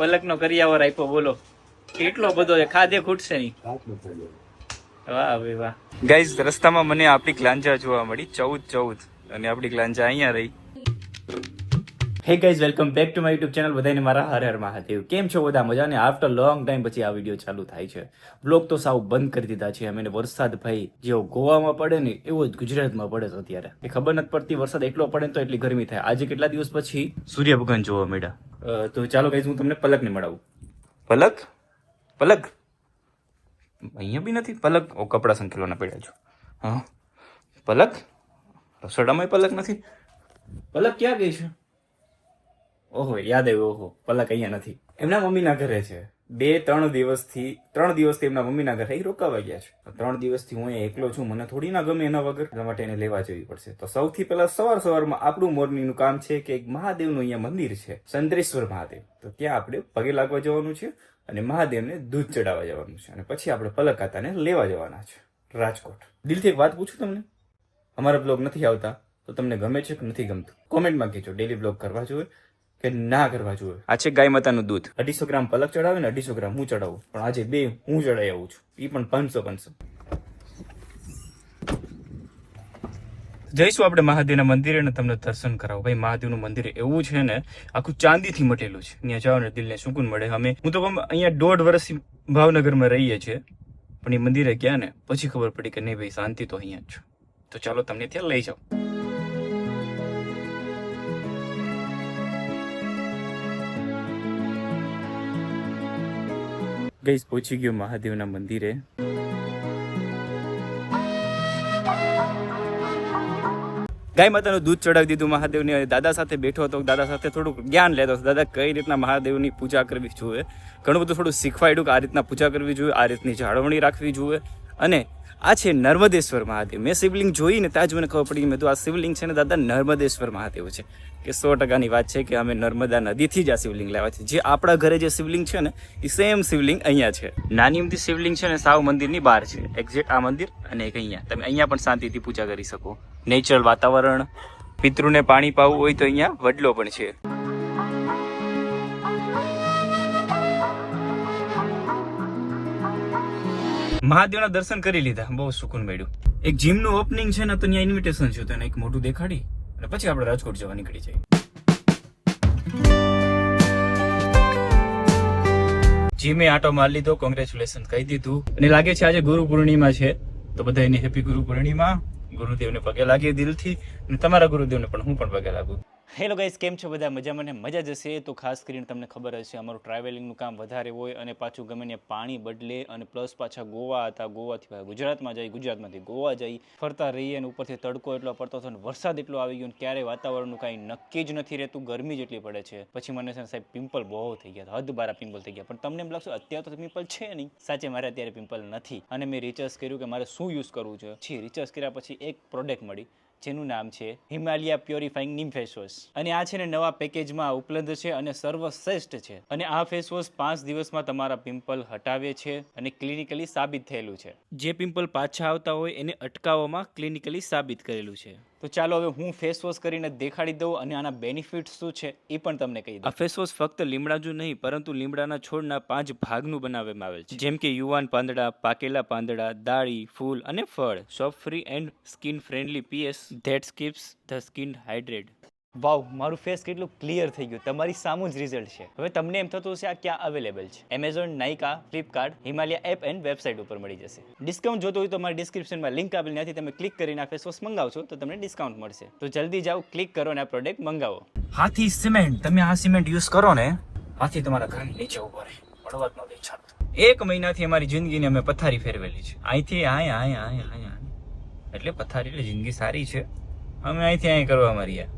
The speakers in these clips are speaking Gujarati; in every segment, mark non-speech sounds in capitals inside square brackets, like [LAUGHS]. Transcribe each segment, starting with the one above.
પલકનો કરિયાવર આપ્યો બોલો. કેટલો બધો છે ખાધે ખૂટશે નહીં. વાહ ભાઈ વાહ. ગાઈઝ રસ્તામાં મને આપણી ગ્લાંજા જોવા મળી ચૌદ ચૌદ. અને આપણી ગ્લાંજા અહીંયા રહી. Hey guys welcome back to my YouTube channel બધાને મારા હર હર મહાદેવ. કેમ છો બધા? મજા ને આફ્ટર લોંગ ટાઈમ પછી આ વીડિયો ચાલુ થાય છે. બ્લોગ તો સાવ બંધ કરી દીધા છે. અમે વરસાદ ભાઈ જેવો ગોવામાં પડે ને એવો જ ગુજરાતમાં પડે છે અત્યારે. એ ખબર નથી પડતી વરસાદ એટલો પડે તો એટલી ગરમી થાય. આજે કેટલા દિવસ પછી? સૂર્ય ભગવાન જોવા મળ્યા. તો ચાલો ગાઈઝ હું તમને પલકને મળાવું. પલક? પલક? અહીંયા બી નથી. પલક? ઓ કપડા સંકેલોના પડ્યા છો. હા. પલક? રસોડામાં પલક નથી? પલક ક્યાં ગઈ છે? ઓહો, યાદ આવ્યું, ઓહો, પલક અહીંયા નથી. એમના મમ્મીના ઘરે છે. બે, ત્રણ દિવસથી ત્રણ દિવસથી એમના મમ્મીના ઘરે રોકાવા ગયા છે. ત્રણ દિવસથી હું એકલો છું, મને થોડી ના ગમે એના વગર. એટલા માટે એને લેવા જવી પડશે. તો સૌથી પહેલા સવાર સવારમાં આપણું મોર્નિંગનું કામ છે કે એક મહાદેવનું અહીંયા મંદિર છે, ચંદ્રેશ્વર મહાદેવ. તો ત્યાં આપણે પગે લાગવા જવાનું છે અને મહાદેવને દૂધ ચડાવવા જવાનું છે. અને પછી આપણે પલકાતાને લેવા જવાના છે, રાજકોટ. દિલથી એક વાત પૂછું તમને? અમારા બ્લોગ નથી આવતા, તો તમને ગમે છે કે નથી ગમતું? કોમેન્ટમાં કહેજો ડેલી બ્લોગ કરવા જોઈએ કે ના કરવા જોઈએ. આ છે ગાય માતાનું દૂધ. અઢીસો ગ્રામ પલક ચડાવે ને અઢીસો ગ્રામ હું ચડાવું. પણ આજે બે હું ચડાવી આવું છું. એ પણ પાંચસો પાંચસો. જઈશું આપણે મહાદેવના મંદિરે અને તમને દર્શન કરાવો. ભાઈ મહાદેવનું મંદિર એવું છે ને આખું ચાંદીથી મટેલું છે. ત્યાં જાઓ ને દિલને સુકૂન મળે. અમે હું તો અહીંયા દોઢ વર્ષથી ભાવનગરમાં રહીએ છીએ. પણ એ મંદિરે ગયા ને પછી ખબર પડી કે નહીં ભાઈ શાંતિ તો અહીંયા જ છે. તો ચાલો તમને ત્યાં લઈ જાઓ. ગઈસ, પહોંચી ગયો મહાદેવના મંદિરે. ગાય માતાનું દૂધ ચડાવી દીધું મહાદેવને. દાદા સાથે બેઠો હતો. દાદા સાથે થોડુંક જ્ઞાન લેતો હતો. દાદા કઈ રીતના મહાદેવની પૂજા કરવી જોઈએ? ઘણું બધું થોડું શીખવાડ્યું કે આ રીતના પૂજા કરવી જોઈએ, આ રીતની જાળવણી રાખવી જોઈએ. અને આ છે નર્મદેશ્વર મહાદેવ. મેં શિવલિંગ જોઈને ત્યાં જ મને ખબર પડી મેં તો આ શિવલિંગ છે ને દાદા, નર્મદેશ્વર મહાદેવ છે. કે સો ટકાની વાત છે કે અમે નર્મદા નદીથી જ આ શિવલિંગ લાવ્યા છે. જે આપણા ઘરે જે શિવલિંગ છે ને, એ સેમ શિવલિંગ અહીંયા છે. નાની અમથી શિવલિંગ છે ને, સાવ મંદિરની બહાર છે. એક્ઝેક્ટ આ મંદિર અને એક અહીંયા. તમે અહીંયા પણ શાંતિથી પૂજા કરી શકો. નેચરલ વાતાવરણ, પિતૃને પાણી પાવું હોય તો અહીંયા વડલો પણ છે. મહાદેવના દર્શન કરી લીધા. બહુ સુકૂન મળ્યું. એક જીમનું ઓપનિંગ છે ને, તો ત્યાં ઇન્વિટેશન છે, તો એક મોટું દેખાડી અને પછી આપણે રાજકોટ જવા નીકળી જઈએ. જીમે આટો મારી લીધો કોંગ્રેચ્યુલેશન કહી દીધું. અને લાગે છે આજે ગુરુ પૂર્ણિમા છે, તો બધા એની હેપી ગુરુ પૂર્ણિમા. ગુરુદેવને પગે લાગીએ દિલથી. અને તમારા ગુરુદેવને પણ હું પણ પગે લાગુ. હેલો ગાઈસ કેમ છો બધા? મજામાં ને મજા જશે? તો ખાસ કરીને તમને ખબર હશે, અમારું ટ્રાવેલિંગનું કામ વધારે હોય અને પાછું ગમે ને પાણી બદલે અને પ્લસ પાછા ગોવા હતા. ગોવાથી ગુજરાતમાં જઈ ગુજરાતમાંથી ગોવા જઈ ફરતા રહીએ અને ઉપરથી તડકો એટલો પડતો હતો અને વરસાદ એટલો આવી ગયો ને ક્યારે વાતાવરણનું કાંઈ નક્કી જ નથી રહેતું. ગરમી જેટલી પડે છે. પછી મને છે સાહેબ પિમ્પલ બહુ થઈ ગયા હદ બારા પિમ્પલ થઈ ગયા. પણ તમને એમ લાગશે, અત્યારે તો પિમ્પલ છે નહીં. સાચે મારે અત્યારે પિમ્પલ નથી. અને મેં રિચાર્જ કર્યું કે મારે શું યુઝ કરવું છે? છી રિચાર્જ કર્યા પછી એક પ્રોડક્ટ મળી. જેનું નામ છે Himalaya purifying neem face wash અને આ છે ને નવા પેકેજમાં ઉપલબ્ધ છે અને સર્વશ્રેષ્ઠ છે. અને આ ફેસ વોશ પાંચ દિવસમાં તમારા પિમ્પલ હટાવે છે અને ક્લિનિકલી સાબિત થયેલું છે. જે પિમ્પલ પાછા આવતા હોય એને અટકાવવામાં ક્લિનિકલી સાબિત કરેલું છે. તો ચાલો હવે હું ફેસ વોશ કરીને દેખાડી દઉં અને આના બેનિફિટ શું છે એ પણ તમને કહી દઉં. આ ફેસ વોશ ફક્ત લીમડા જ નહીં પરંતુ લીમડાના છોડના પાંચ ભાગનું બનાવવામાં આવેલ છે. જેમ કે યુવાન પાંદડા પાકેલા પાંદડા દાળી ફૂલ અને ફળ. Soap free and skin friendly PS that keeps the skin hydrate wow, મારું ફેસ કેટલું ક્લિયર થઈ ગયું. તમારી સામું જ રિઝલ્ટ છે. હવે તમને એમ થતું હશે, આ ક્યાં અવેલેબલ છે? Amazon Nykaa Flipkart Himalaya app and website ઉપર મળી જશે. ડિસ્કાઉન્ટ જોતો હોય તો મારી ડિસ્ક્રિપ્શનમાં લિંક આપેલી નથી. તમે ક્લિક કરીને આ ફેસ વોશ મંગાવશો, તો તમને ડિસ્કાઉન્ટ મળશે. તો જલ્દી જાઓ ક્લિક કરો અને આ પ્રોડક્ટ મંગાવો. હાથી સિમેન્ટ, તમે આ સિમેન્ટ યુઝ કરો ને, હાથી તમારા ઘરની નીચે ઊભો રહે. દેખાડતો એક મહિનાથી અમારી જિંદગીને અમે પથારી ફેરવેલી છે. અહીંથી અહીંયા અહીંયા અહીંયા અહીંયા એટલે પથારી એટલે જિંદગી સારી છે. અમે અહીંથી અહીં કરવા માર્યા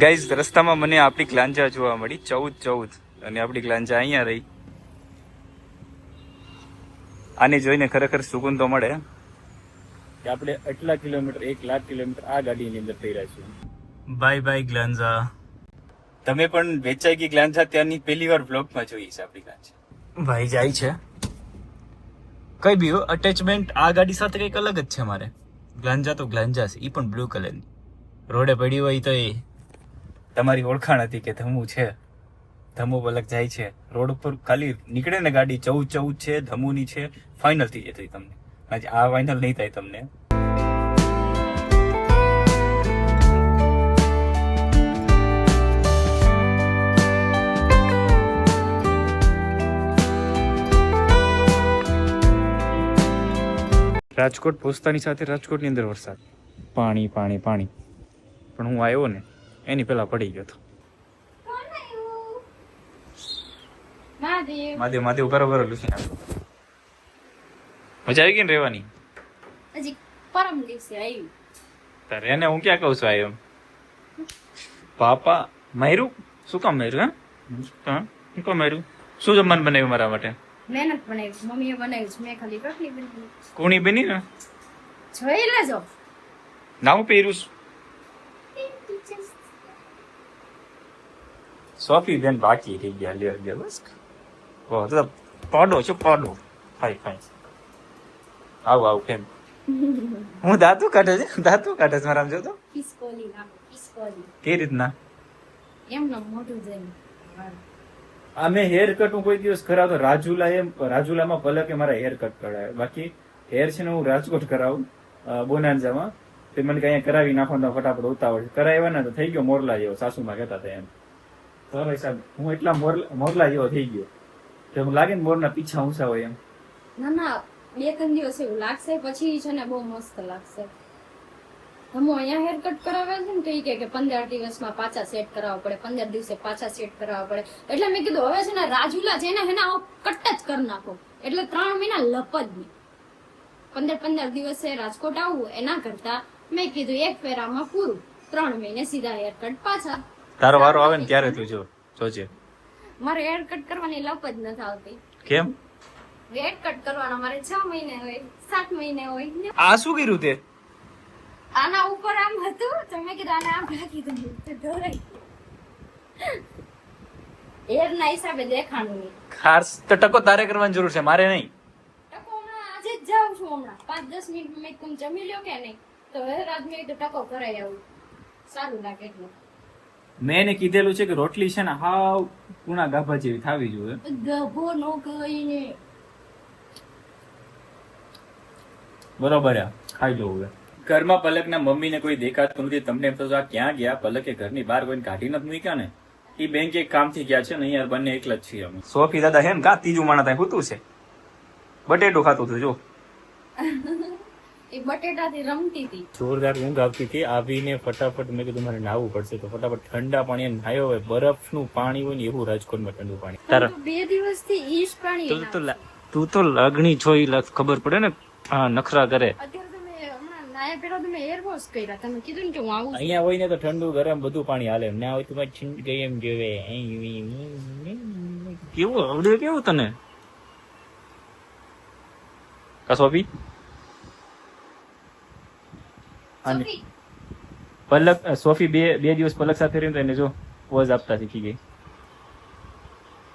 ગાઈઝ રસ્તામાં મને આપણી ગ્લાંજા જોવા મળી. ચૌદ ચૌદ. અને આપણી ગ્લાંજા અહીંયા રહી. આને જોઈને ખરેખર સુકૂન તો મળે. કે આપણે આટલા કિલોમીટર એક લાખ કિલોમીટર આ ગાડીની અંદર થઈ રહ્યા છીએ. બાય બાય ગ્લાંજા તમે પણ વેચાઈ ગઈ ગ્લાંજા ત્યાંની પહેલી વાર બ્લોગમાં જોઈ છે આપણી ગ્લાંજા ભાઈ જાય છે. કઈ બી અટેચમેન્ટ આ ગાડી સાથે કંઈક અલગ જ છે મારે. ગ્લાંજા તો ગ્લાંજા છે એ પણ બ્લુ કલરની રોડે પડી હોય તો એ. તમારી ઓળખાણ હતી કે ધમુ છે? ધમુ પલક જાય છે. રોડ ઉપર ખાલી નીકળે ને ગાડી ચૌદ ચૌદ છે, ધમુની છે. ફાઇનલ થઈ જતી તમને. આજે આ ફાઇનલ નહીં થાય તમને. રાજકોટ પહોંચતાની સાથે રાજકોટની અંદર વરસાદ. પાણી પાણી પાણી. પણ હું આવ્યો ને એની પહેલા પડી ગયો હતો બરોબર લૂસી નાખો. મજા આવી ગઈ ને રહેવાની? હજી પરમ દિવસે આવ્યું તારે એને હું ક્યાં કહું છું આ એમ? પાપા માર્યું? શું કામ માર્યું હા હા? શું કામ માર્યું? શું જમવાનું બનાવ્યું મારા માટે? મહેનત બનાવી. મમ્મીએ બનાવ્યું છે. મેં ખાલી રોટલી બનાવી. કોણી બની ને? જોઈ લેજો. નાવું પહેર્યું સોફી બેન બાકી થઈ ગયા લે લે બસ ઓ તો પાડો છો પાડો ફાઈ ફાઈ આવ આવ કેમ હું દાંતું કાઢે છે દાંતું કાઢે છે મારા જો તો કિસકોલી નાખો કિસકોલી કે રીતના એમનો મોઢું જઈને આ મેં હેર કટ હું કોઈ દિવસ કરાવતો રાજુલા એમ રાજુલામાં પલકે મારા હેર કટ કરાવે બાકી હેર છે ને હું રાજકોટ કરાવું બોનાંજામાં. તે મને કઈ કરાવી નાખો તો ફટાફટ ઉતાવળ કરાવ્યા ને તો થઈ ગયો મોરલા જેવો સાસુમાં કહેતા હતા એમ. તો ભાઈ સાહેબ, હું એટલા મોરલા જેવો થઈ ગયો. કે હું લાગે ને મોરના પીછા ઊંચા હોય એમ. ના ના, બે, ત્રણ દિવસ એવું લાગશે, પછી છે ને બહુ મસ્ત લાગશે. હમો અહીંયા હેર કટ કરાવે છે ને તો ઈ કે પંદર દિવસમાં પાછા સેટ કરાવવા પડે, પંદર દિવસે પાછા સેટ કરાવવા પડે. એટલે મેં કીધું, હવે છે ને રાજુલા છે ને હેના આવો કટ જ કરી નાખો. એટલે ત્રણ મહિના લપજ નહીં. પંદર પંદર દિવસે રાજકોટ આવવું એના કરતા મેં કીધું, એક ફેરામાં પૂરું. ત્રણ મહિને સીધા હેર કટ પાછા. તારો વારો આવે ને ત્યારે તું જો જોજે. મારે હેર કટ કરવાની લપ જ નથી આવતી. કેમ? હેર કટ કરવાનો મારે છ મહિને હોય સાત મહિને હોય. આ શું કર્યું તે? આના ઉપર આમ હતું તો મેં કીધું આને આમ રાખી દઉં. તો ઢોરાઈ હેર ના હિસાબે દેખાણું નહીં. ખાસ તો ટકો તારે કરવાની જરૂર છે મારે નહીં. ટકો હમણાં આજે જ જાઉં છું હમણાં. પાંચ દસ મિનિટ મેં તમે જમી લ્યો કે નહીં? તો હેર આજ મેં ટકો કરાઈ આવું. સારું લાગે એટલું. મેં એને કીધેલું છે કે રોટલી છે ને હાવ કુણા ગાભા જેવી થાવી જોઈએ. ગભો નો કહીને બરોબર આ ખાઈ લો હવે. ઘરમાં પલકના મમ્મીને કોઈ દેખાતું નથી. તમને એમ થતું આ ક્યાં ગયા? પલકે ઘરની બહાર કોઈને કાઢી નથી મૂક્યા ને? એ બેંક એક કામથી ગયા છે ને અહીંયા બંને એકલા જ છીએ અમે. સોફી દાદા હે ને કા ત્રીજું માણા ત્યાં હોતું છે? બટેટું ખાતું હતું જો. [LAUGHS] એ બટેટાથી રમતી હતી. જોરદાર ઊંઘ આવતી હતી. આવીને ફટાફટ મેં કીધું મારે નાહવું પડશે. તો ફટાફટ ઠંડા પાણી નાયો હોય બરફનું પાણી હોય ને એવું રાજકોટમાં ઠંડુ પાણી. તારા બે દિવસથી ઈ જ પાણી તું તો તું તો લાગણી છો ઈ ખબર પડે ને? હા નખરા કરે અત્યારે તમે હમણાં નાયા પેલા તમે હેર વોશ કર્યા. તમે કીધું ને કે હું આવું છું. અહીંયા હોય ને તો ઠંડુ ગરમ બધું પાણી હાલે. ના હોય તો મારે છીંડ ગઈ એમ જોવે. કેવું આવડે કેવું તને? કસોપી અને પલક સોફી બે બે દિવસ પલક સાથે રહીને એને જો પોઝ આપતા શીખી ગઈ.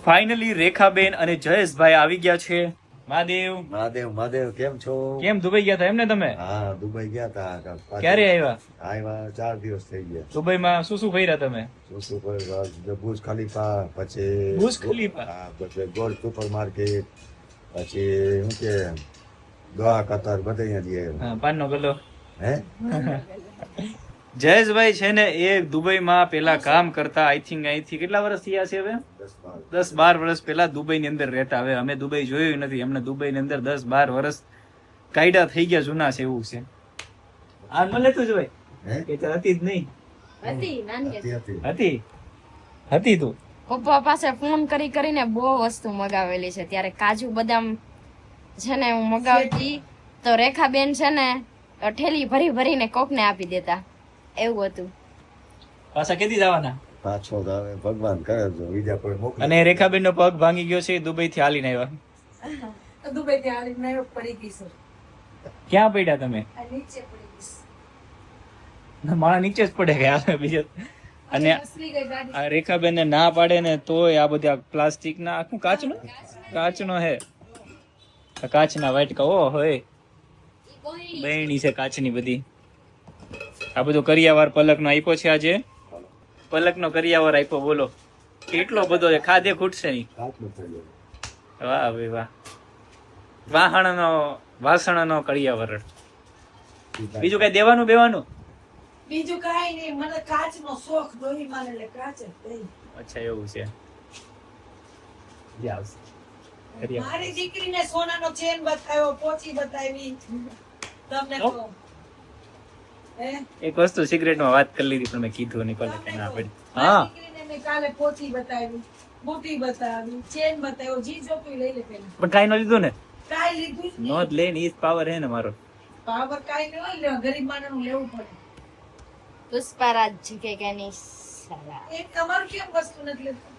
ફાઇનલી રેખાબેન અને જયેશભાઈ આવી ગયા છે. મહાદેવ. મહાદેવ મહાદેવ કેમ છો? કેમ દુબઈ ગયા હતા એમને તમે? હા દુબઈ ગયા હતા ક્યારે આવ્યા? આવ્યા ચાર દિવસ થઈ ગયા. દુબઈ માં શું શું ફર્યા તમે? શું શું ફર્યા? બુજ ખલીફા પછી બુજ ખલીફા? હા પછી ગોલ્ડ સુપર માર્કેટ પછી શું કે દોહા કતાર બધે અહીંયા જઈએ હા, પાનનો ગલ્લો હે? જયેશભાઈ છે ને એ દુબઈમાં પેલા કામ કરતા આઈ થિંક અહીંથી કેટલા વર્ષ થયા છે હવે? દસ બાર. વર્ષ પહેલા દુબઈની અંદર રહેતા. હવે અમે દુબઈ જોયું નથી. એમને દુબઈની અંદર દસ બાર વર્ષ કાયદા થઈ ગયા જૂના છે એવું છે. આ મળે તું જ ભાઈ હે? કે હતી જ નહીં. હતી હતી. હતી. હતી. હતી? હતી તું? પપ્પા પાસે ફોન કરી કરીને બહુ વસ્તુ મગાવેલી છે. ત્યારે કાજુ બદામ છે ને હું મગાવતી. તો રેખાબેન છે ને ઠેલી ભરી ભરીને કોકને આપી દેતા. એવું હતું. પાછા કેદી જવાના? પાછો તો ભગવાન કરે જો બીજા કોઈ મોકલે. અને રેખાબેન નો પગ ભાંગી ગયો છે દુબઈ થી હાલીને આવ્યા. દુબઈ થી આવીને પડી ગઈ સર ક્યાં પડ્યા તમે? આ નીચે પડી મારા નીચે જ પડે ગયા બીજો. અને રેખાબેન ને ના પાડે ને તોય આ બધા પ્લાસ્ટિક ના આખું કાચનું? કાચનો. હે. કાચના વાટકા ઓ હોય બહેણી છે કાચની બધી. આ બધો કરિયાવાર પલક નો આપ્યો છે આજે. પલકનો કરિયાવર આપ્યો બોલો. કેટલો બધો છે? ખાધે ખૂટશે નહીં. વાહ ભાઈ વાહ. વાહણનો વાસણનો કરિયાવર. બીજું કઈ દેવાનું બેવાનું? બીજું કાંઈ નહીં. મને કાચનો શોખ દોહી માને એટલે કાચ અચ્છા એવું છે. જે આવશે. મારી દીકરીને સોનાનો ચેન બતાવ્યો પોચી બતાવી. તમને કહું. એક વસ્તુ સિગરેટમાં વાત કરી લીધી પણ મેં કીધું નહીં કોને કે ના પડી. હા. મેં કાલે પોચી બતાવી બુટી બતાવી ચેન બતાવ્યો જી જોતું લઈ લે પેલા. પણ કાઈ ન લીધું ને? કાઈ લીધું જ લેન લઈને પાવર હે ને મારો. પાવર કાઈ ન હોય ગરીબ ગરીબ માણસનું લેવું પડે. પુષ્પરાજ કે કેની સારા. એક તમારું કેમ વસ્તુ નથી લેતું?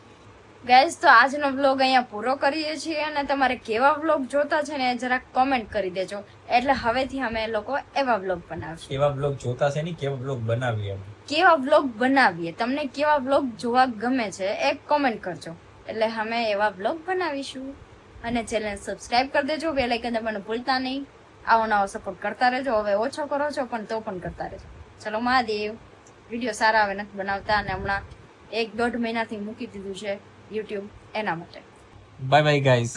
ગાઈઝ તો આજનો વ્લોગ અહીંયા પૂરો કરીએ છીએ અને તમારે કેવા વ્લોગ જોતા છે ને જરાક કોમેન્ટ કરી દેજો. એટલે હવેથી અમે લોકો એવા વ્લોગ બનાવશું. કેવા બ્લોગ જોતા છે ને કેવા બ્લોગ બનાવીએ કેવા વ્લોગ બનાવીએ? તમને કેવા વ્લોગ જોવા ગમે છે એ કોમેન્ટ કરજો. એટલે અમે એવા વ્લોગ બનાવીશું. અને ચેનલ સબસ્ક્રાઇબ કરી દેજો બેલ આઇકન દબાવવાનું ભૂલતા નહીં. આવો નવો સપોર્ટ કરતા રહેજો. હવે ઓછો કરો છો પણ તો પણ કરતા રહેજો. ચલો મહાદેવ. વીડિયો સારા હવે નથી બનાવતા અને હમણાં એક દોઢ મહિનાથી મૂકી દીધું છે. યુટ્યુબ એના માટે બાય બાય ગાઈઝ